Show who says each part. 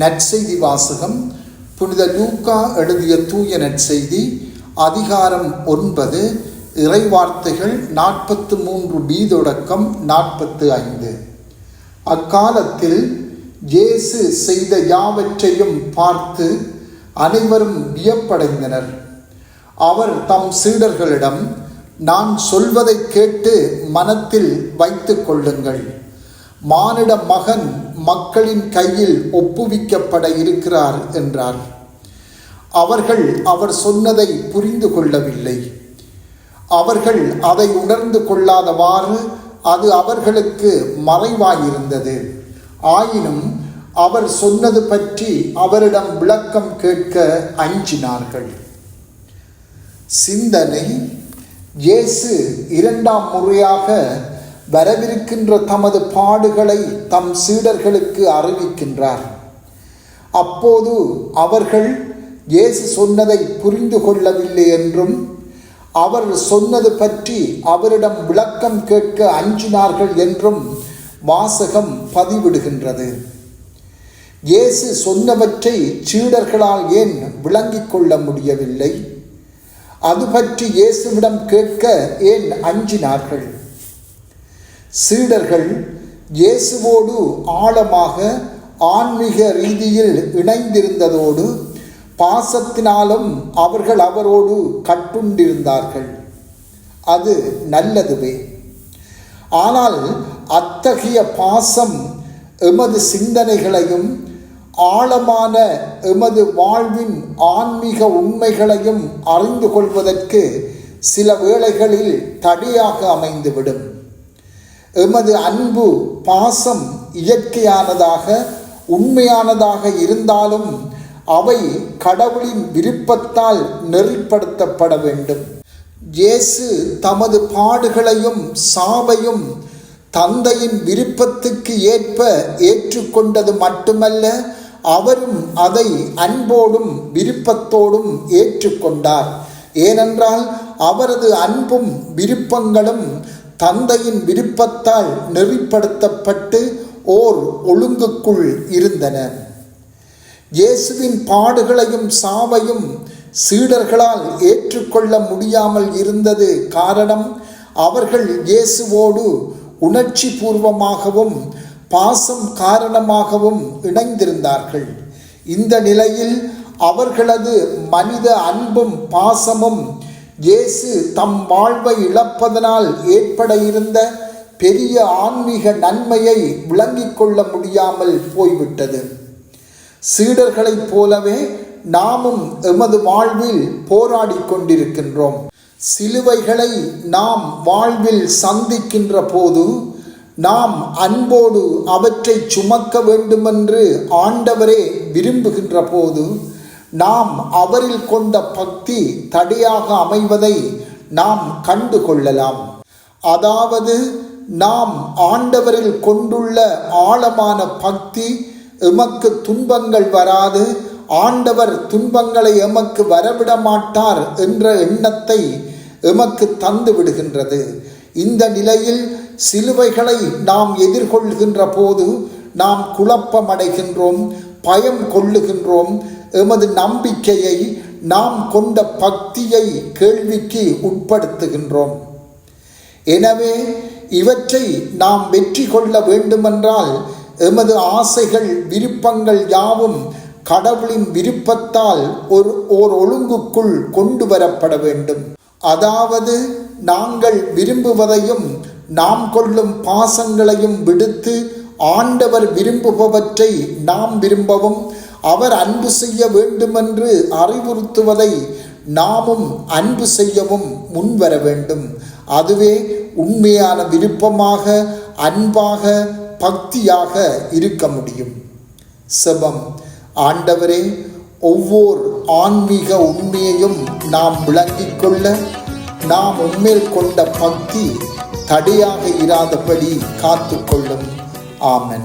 Speaker 1: நற்செய்தி வாசகம் புனித லூக்கா எழுதிய தூய நற்செய்தி அதிகாரம் ஒன்பது இறைவார்த்தைகள் நாற்பத்து மூன்று பி தொடக்கம் நாற்பத்து ஐந்து. அக்காலத்தில் இயேசு செய்த யாவற்றையும் பார்த்து அனைவரும் வியப்படைந்தனர். அவர் தம் சீடர்களிடம் நான் சொல்வதை கேட்டு மனத்தில் வைத்து கொள்ளுங்கள். மானிட மகன் மக்களின் கையில் ஒப்புவிக்கப்பட இருக்கிறார் என்றார். அவர்கள் அவர் சொன்னதை புரிந்து கொள்ளவில்லை. அவர்கள் அதை உணர்ந்து கொள்ளாதவாறு அது அவர்களுக்கு மறைவாயிருந்தது. ஆயினும் அவர் சொன்னது பற்றி அவரிடம் விளக்கம் கேட்க அஞ்சினார்கள். சிந்தனை இயேசு இரண்டாம் முறையாக வரவிருக்கின்ற தமது பாடுகளை தம் சீடர்களுக்கு அறிவிக்கின்றார். அப்போது அவர்கள் இயேசு சொன்னதை புரிந்து கொள்ளவில்லை என்றும் அவர் சொன்னது பற்றி அவரிடம் விளக்கம் கேட்க அஞ்சினார்கள் என்றும் வாசகம் பதிவிடுகின்றது. இயேசு சொன்னவற்றை சீடர்களால் ஏன் விளங்கிக் கொள்ள முடியவில்லை? அது பற்றி இயேசுவிடம் கேட்க ஏன் அஞ்சினார்கள்? சீடர்கள் இயேசுவோடு ஆழமாக ஆன்மீக ரீதியில் இணைந்திருந்ததோடு பாசத்தினாலும் அவர்கள் அவரோடு கட்டுண்டிருந்தார்கள். அது நல்லதுவே. ஆனால் அத்தகைய பாசம் எமது சிந்தனைகளையும் ஆழமான எமது வாழ்வின் ஆன்மீக உண்மைகளையும் அறிந்து கொள்வதற்கு சில வேளைகளில் தடையாக அமைந்துவிடும். எமது அன்பு பாசம் இயற்கையானதாக உண்மையானதாக இருந்தாலும் அவை கடவுளின் விருப்பத்தால் நெறிப்படுத்தப்பட வேண்டும். இயேசு தமது பாடுகளையும் சாவையும் தந்தையின் விருப்பத்துக்கு ஏற்ப ஏற்றுக்கொண்டது மட்டுமல்ல அவரும் அதை அன்போடும் விருப்பத்தோடும் ஏற்றுக்கொண்டார். ஏனென்றால் அவரது அன்பும் விருப்பங்களும் தந்தையின் விருப்பத்தால் நெறிப்படுத்தப்பட்டு ஓர் ஒழுங்குக்குள் இருந்தன. இயேசுவின் பாடுகளையும் சாவையும் சீடர்களால் ஏற்றுக்கொள்ள முடியாமல் இருந்தது காரணம் அவர்கள் இயேசுவோடு உணர்ச்சி பூர்வமாகவும் பாசம் காரணமாகவும் இணைந்திருந்தார்கள். இந்த நிலையில் அவர்களது மனித அன்பும் பாசமும் இயேசு தம் வாழ்வை இழப்பதனால் ஏற்பட இருந்த பெரிய ஆன்மீக நன்மையை விளங்கிக் கொள்ள முடியாமல் போய்விட்டது. சீடர்களைப் போலவே நாமும் எமது வாழ்வில் போராடி கொண்டிருக்கின்றோம். சிலுவைகளை நாம் வாழ்வில் சந்திக்கின்ற போது நாம் அன்போடு அவற்றை சுமக்க வேண்டுமென்று ஆண்டவரே விரும்புகின்ற போது நாம் அவரில் கொண்ட பக்தி தடையாக அமைவதை நாம் கண்டு கொள்ளலாம். அதாவது நாம் ஆண்டவரில் கொண்டுள்ள ஆழமான பக்தி எமக்கு துன்பங்கள் வராது ஆண்டவர் துன்பங்களை எமக்கு வரவிட மாட்டார் என்ற எண்ணத்தை எமக்கு தந்து விடுகின்றது. இந்த நிலையில் சிலுவைகளை நாம் எதிர்கொள்கின்ற போது நாம் குழப்பமடைகின்றோம் பயம் கொள்ளுகின்றோம் எமது நம்பிக்கையை நாம் கொண்ட பக்தியை கேள்விக்கு உட்படுத்துகின்றோம். எனவே இவற்றை நாம் வெற்றி கொள்ள வேண்டுமென்றால் எமது ஆசைகள் விருப்பங்கள் யாவும் கடவுளின் விருப்பத்தால் ஒரு ஓர் ஒழுங்குக்குள் கொண்டு வரப்பட வேண்டும். அதாவது நாங்கள் விரும்புவதையும் நாம் கொள்ளும் பாசங்களையும் விடுத்து ஆண்டவர் விரும்புபவற்றை நாம் விரும்பவும் அவர் அன்பு செய்ய வேண்டுமென்று அறிவுறுத்துவதை நாமும் அன்பு செய்யவும் முன்வர வேண்டும். அதுவே உண்மையான விருப்பமாக அன்பாக பக்தியாக இருக்க முடியும். செபம். ஆண்டவரே ஒவ்வொரு ஆன்மீக உண்மையையும் நாம் விளங்கிக் கொள்ள நாம் உண்மையில் கொண்ட பக்தி தடையாக இராதபடி காத்துக்கொள்ளும் ஆமன்.